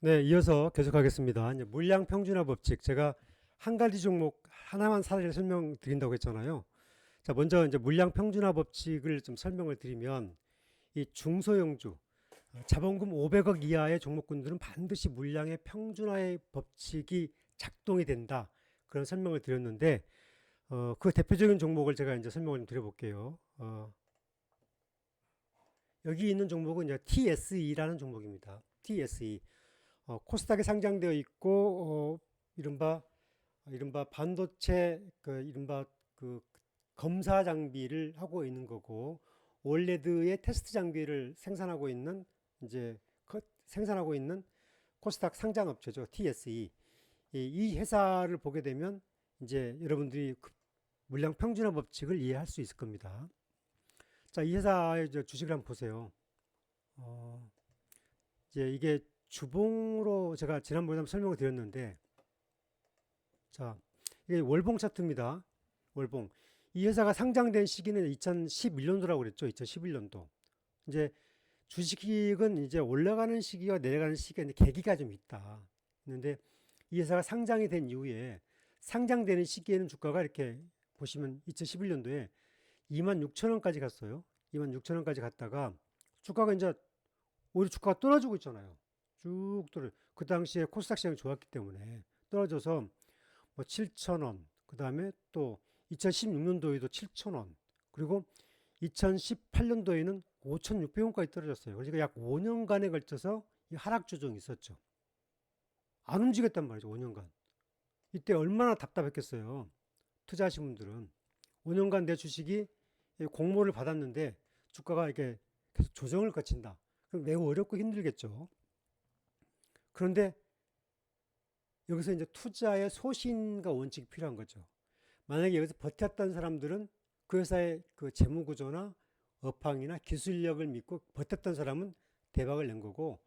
네, 이어서 계속하겠습니다. 이제 물량 평준화 법칙. 제가 한 가지 종목 하나만 사례를 설명드린다고 했잖아요. 자, 먼저 이제 물량 평준화 법칙을 좀 설명을 드리면 이 중소형주 어, 자본금 500억 이하의 종목군들은 반드시 물량의 평준화의 법칙이 작동이 된다. 그런 설명을 드렸는데 어, 그 대표적인 종목을 제가 이제 설명을 좀 드려볼게요. 어, 여기 있는 종목은 이제 TSE라는 종목입니다. TSE. 어, 코스닥에 상장되어 있고 어, 이른바 이른바 반도체 그 이른바 그 검사 장비를 하고 있는 거고 올레드의 테스트 장비를 생산하고 있는 이제 거- 생산하고 있는 코스닥 상장 업체죠. TSE. 이, 이 회사를 보게 되면 이제 여러분들이 그 물량 평준화 법칙을 이해할 수 있을 겁니다. 자, 이 회사의 저 주식을 한번 보세요. 어, 이제 이게 주봉으로 제가 지난번에 설명을 드렸는데, 자, 이게 월봉 차트입니다. 월봉. 이 회사가 상장된 시기는 2011년도라고 그랬죠. 2011년도. 이제 주식은 이제 올라가는 시기와 내려가는 시기가 이제 계기가 좀 있다. 있는데 이 회사가 상장이 된 이후에 상장되는 시기에는 주가가 이렇게 보시면 2011년도에 2만 6천 원까지 갔어요. 2만 6천 원까지 갔다가 주가가 이제 오히려 주가가 떨어지고 있잖아요. 쭉 떨어. 그 당시에 코스닥 시장이 좋았기 때문에 떨어져서 뭐 7천 원, 그 다음에 또 2016년도에도 7천 원, 그리고 2018년도에는 5,600원까지 떨어졌어요. 그러니까 약 5년간에 걸쳐서 이 하락 조정이 있었죠. 안 움직였단 말이죠. 5년간. 이때 얼마나 답답했겠어요. 투자하신 분들은 5년간 내 주식이 공모를 받았는데 주가가 이렇게 계속 조정을 거친다. 그럼 매우 어렵고 힘들겠죠. 그런데 여기서 이제 투자의 소신과 원칙이 필요한 거죠. 만약에 여기서 버텼던 사람들은 그 회사의 그 재무 구조나 업황이나 기술력을 믿고 버텼던 사람은 대박을 낸 거고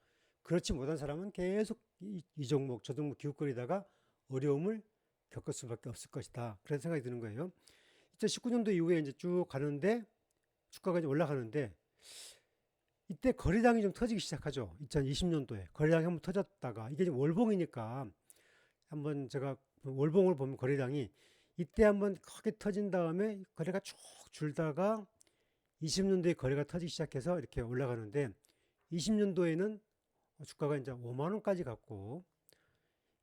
그렇지 못한 사람은 계속 이, 이 종목 저 종목 기웃거리다가 어려움을 겪을 수밖에 없을 것이다. 그런 생각이 드는 거예요. 2019년도 이후에 이제 쭉 가는데 주가가 이제 올라가는데 이때 거래량이 좀 터지기 시작하죠. 2020년도에 거래량이 한번 터졌다가 이게 월봉이니까 한번 제가 월봉을 보면 거래량이 이때 한번 크게 터진 다음에 거래가 쭉 줄다가 20년도에 거래가 터지기 시작해서 이렇게 올라가는데 20년도에는 주가가 이제 5만 원까지 갔고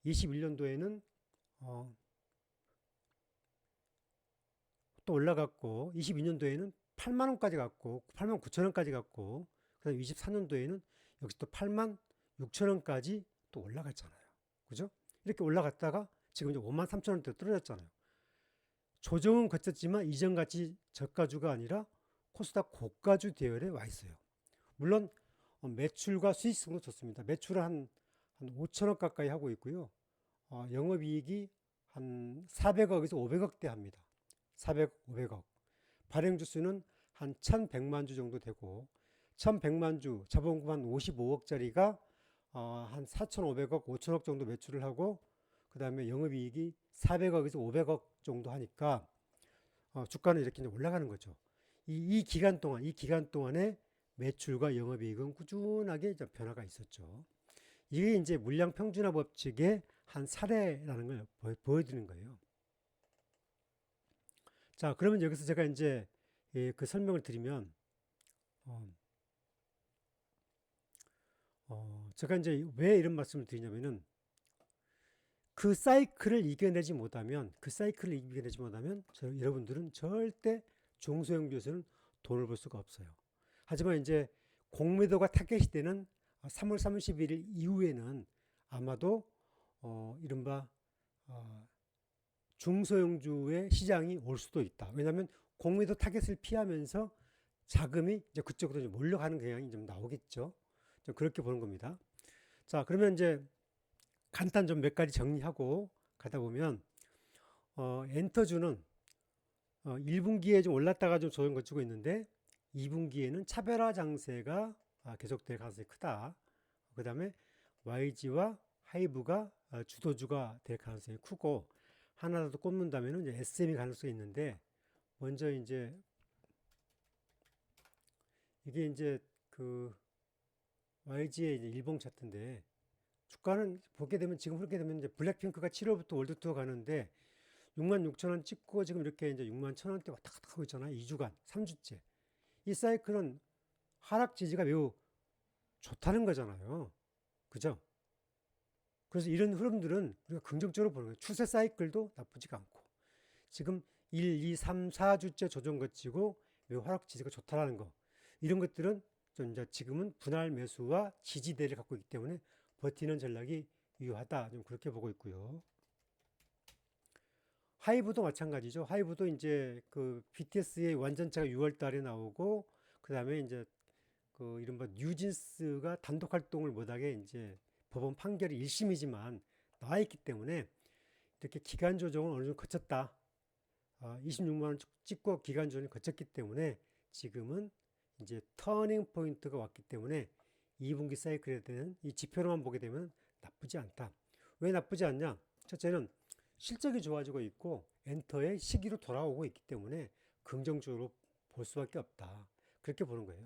21년도에는 어, 또 올라갔고 22년도에는 8만 원까지 갔고 8만 9천 원까지 갔고 그다음 24년도에는 역시 또 8만 6천 원까지 또 올라갔잖아요. 그죠? 이렇게 올라갔다가 지금 이제 5만 3천 원대 떨어졌잖아요. 조정은 거쳤지만 이전같이 저가주가 아니라 코스닥 고가주 대열에 와 있어요. 물론 어, 매출과 수익성도 좋습니다. 매출은 한, 한 5천억 가까이 하고 있고요. 어, 영업이익이 한 400억에서 500억대 합니다. 400억, 500억. 발행 주수는 한 1100만 주 정도 되고 1100만 주 자본금 한 55억짜리가 어, 한 4,500억, 5천억 정도 매출을 하고 그 다음에 영업이익이 400억에서 500억 정도 하니까 어, 주가는 이렇게 이제 올라가는 거죠. 이, 이 기간 동안, 이 기간 동안에 매출과 영업이익은 꾸준하게 변화가 있었죠. 이게 이제 물량 평준화 법칙의 한 사례라는 걸 보- 보여드리는 거예요. 자, 그러면 여기서 제가 이제 예, 그 설명을 드리면, 어, 어, 제가 이제 왜 이런 말씀을 드리냐면은 그 사이클을 이겨내지 못하면, 그 사이클을 이겨내지 못하면, 저, 여러분들은 절대 중소형 주에서는 돈을 벌 수가 없어요. 하지만 이제 공매도가 타겟이 되는 3월 31일 이후에는 아마도 어, 이른바 어, 중소형주의 시장이 올 수도 있다. 왜냐하면 공매도 타겟을 피하면서 자금이 이제 그쪽으로 좀 몰려가는 경향이 좀 나오겠죠. 좀 그렇게 보는 겁니다. 자, 그러면 이제 간단 좀 몇 가지 정리하고 가다 보면 어, 엔터주는 어, 1분기에 좀 올랐다가 좀 조정 거치고 있는데 2분기에는 차별화 장세가 아, 계속될 가능성이 크다. 그 다음에 YG와 하이브가 어, 주도주가 될 가능성이 크고 하나 더 꼽는다면 SM이 가능성이 있는데 먼저 이제 이게 이제 그 YG의 이제 일봉 차트인데 주가는 보게 되면 지금 그렇게 되면 이제 블랙핑크가 7월부터 월드 투어 가는데 6만 6천 원 찍고 지금 이렇게 이제 6만 천 원대 왔다 갔다 하고 있잖아요. 2주간, 3주째. 이 사이클은 하락 지지가 매우 좋다는 거잖아요. 그죠? 그래서 이런 흐름들은 우리가 긍정적으로 보는 거예요. 추세 사이클도 나쁘지가 않고. 지금 1, 2, 3, 4주째 조정 거치고 매우 하락 지지가 좋다라는 거. 이런 것들은 좀 이제 지금은 분할 매수와 지지대를 갖고 있기 때문에 버티는 전략이 유효하다. 좀 그렇게 보고 있고요. 하이브도 마찬가지죠. 하이브도 이제 그 BTS의 완전체가 6월 달에 나오고 그다음에 이제 그 이른바 뉴진스가 단독 활동을 못하게 이제 법원 판결이 1심이지만 나와 있기 때문에 이렇게 기간 조정을 어느 정도 거쳤다. 아, 26만 원 찍고 기간 조정이 거쳤기 때문에 지금은 이제 터닝 포인트가 왔기 때문에 2분기 사이클에 대한 이 지표로만 보게 되면 나쁘지 않다. 왜 나쁘지 않냐? 첫째는 실적이 좋아지고 있고 엔터의 시기로 돌아오고 있기 때문에 긍정적으로 볼 수밖에 없다. 그렇게 보는 거예요.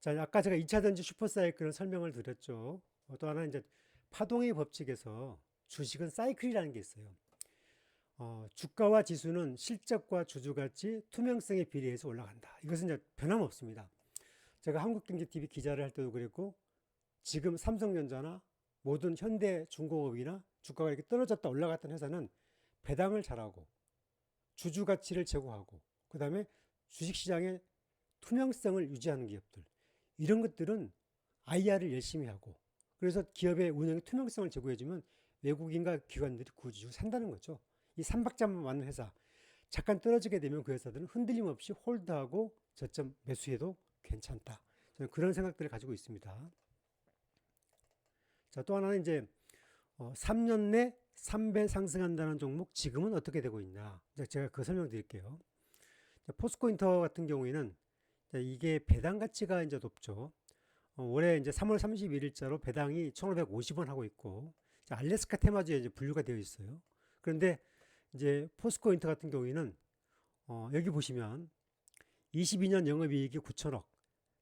자, 아까 제가 2차 전지 슈퍼 사이클을 설명을 드렸죠. 어, 또 하나 이제 파동의 법칙에서 주식은 사이클이라는 게 있어요. 어, 주가와 지수는 실적과 주주가치 투명성에 비례해서 올라간다. 이것은 이제 변함없습니다. 제가 한국경제TV 기자를 할 때도 그랬고 지금 삼성전자나 모든 현대중공업이나 주가가 이렇게 떨어졌다 올라갔던 회사는 배당을 잘하고 주주 가치를 제고하고 그 다음에 주식시장의 투명성을 유지하는 기업들 이런 것들은 IR을 열심히 하고 그래서 기업의 운영의 투명성을 제고해주면 외국인과 기관들이 구주 산다는 거죠. 이 삼박자만 맞는 회사 잠깐 떨어지게 되면 그 회사들은 흔들림 없이 홀드하고 저점 매수해도 괜찮다. 저는 그런 생각들을 가지고 있습니다. 자, 또 하나는 이제 어, 3년 내 3배 상승한다는 종목 지금은 어떻게 되고 있냐. 제가 그 설명 드릴게요. 자, 포스코 인터 같은 경우에는 자, 이게 배당 가치가 이제 높죠. 어, 올해 이제 3월 31일자로 배당이 1,550원 하고 있고 자, 알래스카 테마주에 이제 분류가 되어 있어요. 그런데 이제 포스코 인터 같은 경우에는 어, 여기 보시면 22년 영업이익이 9천억,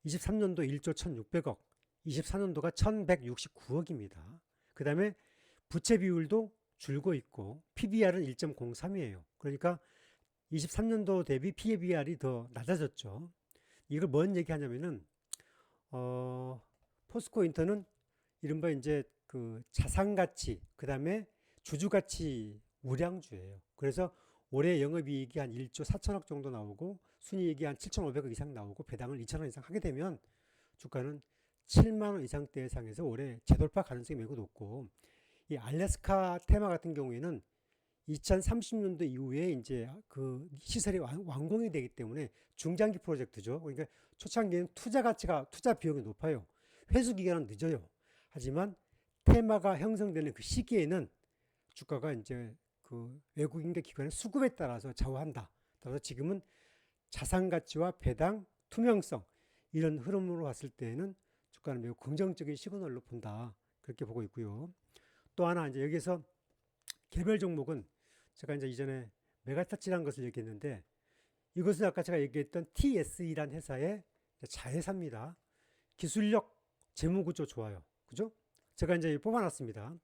23년도 1조 1,600억, 24년도가 1,169억입니다. 그 다음에 부채 비율도 줄고 있고 PBR은 1.03이에요. 그러니까 23년도 대비 PBR이 더 낮아졌죠. 이걸 뭔 얘기하냐면은 어, 포스코 인터는 이른바 이제 그 자산 가치, 그 다음에 주주 가치 우량주예요. 그래서 올해 영업이익이 한 1조 4천억 정도 나오고 순이익이 한 7,500억 이상 나오고 배당을 2천원 이상 하게 되면 주가는 7만 원 이상대 상에서 올해 재돌파 가능성이 매우 높고 이 알래스카 테마 같은 경우에는 2030년도 이후에 이제 그 시설이 완, 완공이 되기 때문에 중장기 프로젝트죠. 그러니까 초창기에는 투자 가치가 투자 비용이 높아요. 회수 기간은 늦어요. 하지만 테마가 형성되는 그 시기에는 주가가 이제 그 외국인과 기관의 수급에 따라서 좌우한다. 따라서 지금은 자산 가치와 배당, 투명성 이런 흐름으로 봤을 때에는 주가는 매우 긍정적인 시그널로 본다. 그렇게 보고 있고요. 또 하나 이제 여기서 개별 종목은 제가 이제 이전에 메가타치라는 것을 얘기했는데 이것은 아까 제가 얘기했던 TSE란 회사의 자회사입니다. 기술력, 재무구조 좋아요. 그죠? 제가 이제 뽑아놨습니다.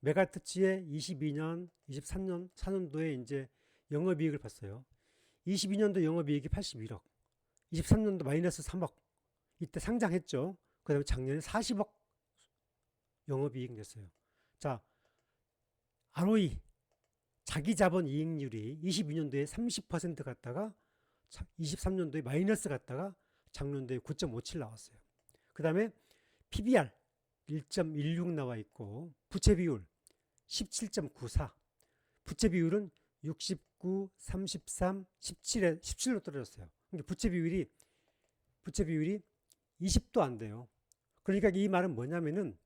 메가터치의 22년, 23년, 4년도에 이제 영업이익을 봤어요. 22년도 영업이익이 81억, 23년도 마이너스 3억. 이때 상장했죠. 그 다음에 작년에 40억 영업이익 냈어요. 자, ROE, 자기 자본 이익률이 22년도에 30% 갔다가 23년도에 마이너스 갔다가 작년도에 9.57 나왔어요. 그 다음에 PBR 1.16 나와 있고 부채 비율 17.94 부채 비율은 69, 33, 17에 17로 떨어졌어요. 근데 부채 비율이 부채 비율이 20도 안 돼요. 그러니까 이 말은 뭐냐면은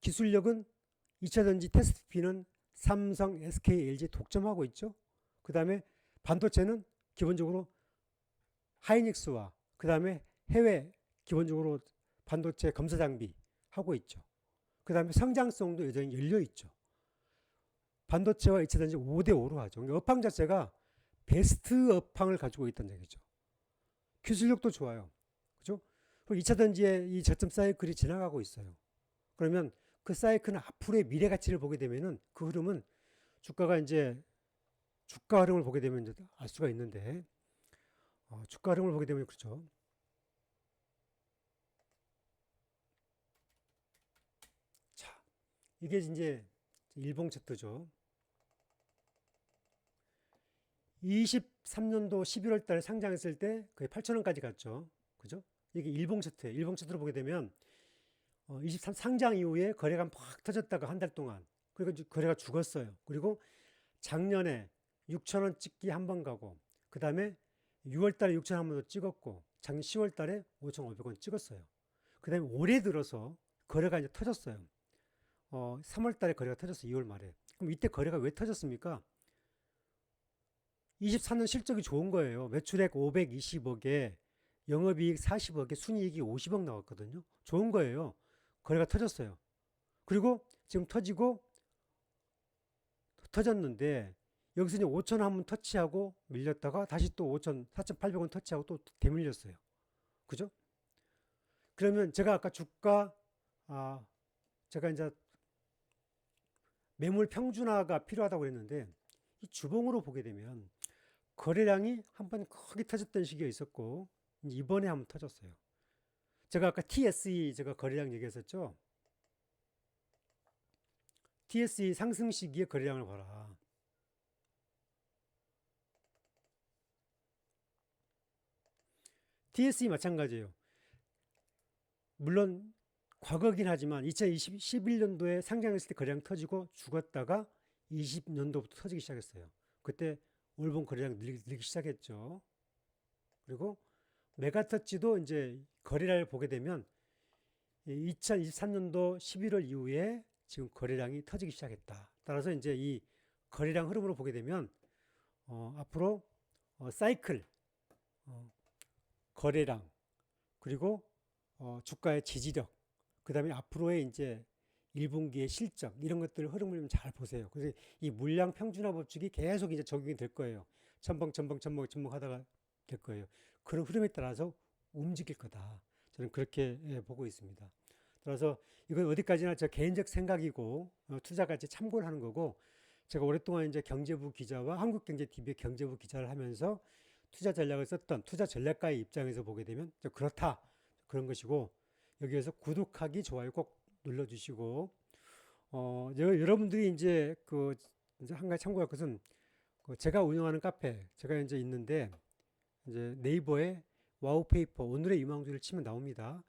기술력은 2차 전지 테스트 피는 삼성, SK, LG 독점하고 있죠. 그 다음에 반도체는 기본적으로 하이닉스와 그 다음에 해외 기본적으로 반도체 검사 장비 하고 있죠. 그 다음에 성장성도 여전히 열려 있죠. 반도체와 2차 전지 5대 5로 하죠. 그러니까 업황 자체가 베스트 업황을 가지고 있다는 얘기죠. 기술력도 좋아요. 그죠? 그리고 2차 전지의 이 저점 사이클이 지나가고 있어요. 그러면 그 사이클은 앞으로의 미래 가치를 보게 되면은 그 흐름은 주가가 이제 주가 흐름을 보게 되면 이제 알 수가 있는데 어, 주가 흐름을 보게 되면 그렇죠. 자, 이게 이제 일봉 차트죠. 23년도 11월 달에 상장했을 때 거의 8천원까지 갔죠. 그죠? 이게 일봉 차트예요. 일봉 차트로 보게 되면 어, 23 상장 이후에 거래가 팍 터졌다가 한 달 동안 그리고 거래가 죽었어요. 그리고 작년에 6천 원 찍기 한 번 가고 그 다음에 6월 달에 6천 한 번 더 찍었고 작년 10월 달에 5,500원 찍었어요. 그 다음에 올해 들어서 거래가 이제 터졌어요. 어, 3월 달에 거래가 터졌어요. 2월 말에. 그럼 이때 거래가 왜 터졌습니까? 23년 실적이 좋은 거예요. 매출액 520억에 영업이익 40억에 순이익이 50억 나왔거든요. 좋은 거예요. 거래가 터졌어요. 그리고 지금 터지고 터졌는데 여기서 이제 5천 한번 터치하고 밀렸다가 다시 또 5천 4,800원 터치하고 또 대밀렸어요. 그죠? 그러면 제가 아까 주가 아 제가 이제 매물 평준화가 필요하다고 그랬는데 이 주봉으로 보게 되면 거래량이 한 번 크게 터졌던 시기가 있었고 이번에 한번 터졌어요. 제가 아까 TSE 제가 거래량 얘기했었죠. TSE 상승 시기의 거래량을 봐라. TSE 마찬가지예요. 물론 과거긴 하지만 2021년도에 상장했을 때 거래량 터지고 죽었다가 20년도부터 터지기 시작했어요. 그때 올봄 거래량 늘기, 늘기 시작했죠. 그리고 메가터치도 이제 거래량을 보게 되면 2023년도 11월 이후에 지금 거래량이 터지기 시작했다. 따라서 이제 이 거래량 흐름으로 보게 되면 어, 앞으로 어, 사이클 어, 거래량 그리고 어, 주가의 지지력 그 다음에 앞으로의 이제 1분기의 실적 이런 것들 흐름을 좀 잘 보세요. 그래서 이 물량 평준화 법칙이 계속 이제 적용이 될 거예요. 첨벙 첨벙 첨벙 첨벙 하다가 될 거예요. 그런 흐름에 따라서 움직일 거다. 저는 그렇게 예, 보고 있습니다. 따라서 이건 어디까지나 저 개인적 생각이고 어, 투자 가치 참고를 하는 거고 제가 오랫동안 이제 경제부 기자와 한국경제TV의 경제부 기자를 하면서 투자 전략을 썼던 투자 전략가의 입장에서 보게 되면 그렇다 그런 것이고 여기에서 구독하기 좋아요 꼭 눌러주시고 어 여러분들이 이제 그 이제 한 가지 참고할 것은 그 제가 운영하는 카페 제가 이제 있는데 이제 네이버에 와우페이퍼 오늘의 유망주를 치면 나옵니다.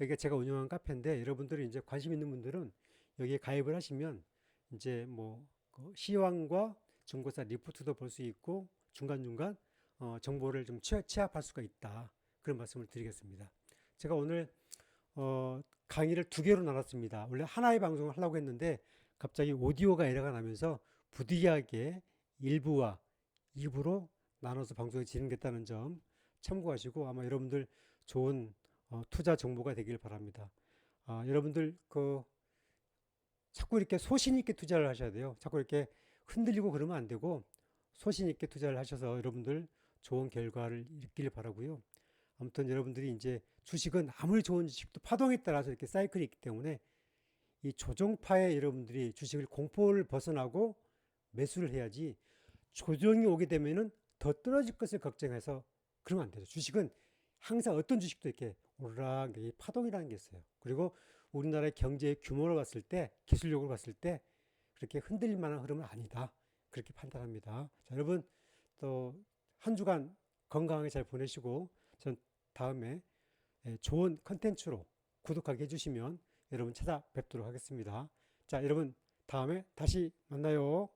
여기가 제가 운영하는 카페인데 여러분들이 이제 관심 있는 분들은 여기에 가입을 하시면 이제 뭐그 시황과 정보사 리포트도 볼 수 있고 중간중간 어, 정보를 좀 취합할 수가 있다. 그런 말씀을 드리겠습니다. 제가 오늘 어, 강의를 두 개로 나눴습니다. 원래 하나의 방송을 하려고 했는데 갑자기 오디오가 에러가 나면서 부득이하게 1부와 2부로 나눠서 방송이 진행됐다는 점 참고하시고 아마 여러분들 좋은 어, 투자 정보가 되길 바랍니다. 아, 여러분들 그 자꾸 이렇게 소신 있게 투자를 하셔야 돼요. 자꾸 이렇게 흔들리고 그러면 안 되고 소신 있게 투자를 하셔서 여러분들 좋은 결과를 있기를 바라고요. 아무튼 여러분들이 이제 주식은 아무리 좋은 주식도 파동에 따라서 이렇게 사이클이 있기 때문에 이 조정파에 여러분들이 주식을 공포를 벗어나고 매수를 해야지 조정이 오게 되면은 더 떨어질 것을 걱정해서 그러면 안 되죠. 주식은 항상 어떤 주식도 이렇게 오르락 파동이라는 게 있어요. 그리고 우리나라의 경제의 규모를 봤을 때 기술력을 봤을 때 그렇게 흔들릴 만한 흐름은 아니다. 그렇게 판단합니다. 자, 여러분 또 한 주간 건강하게 잘 보내시고 전 다음에 예, 좋은 컨텐츠로 구독하게 해주시면 여러분 찾아뵙도록 하겠습니다. 자, 여러분 다음에 다시 만나요.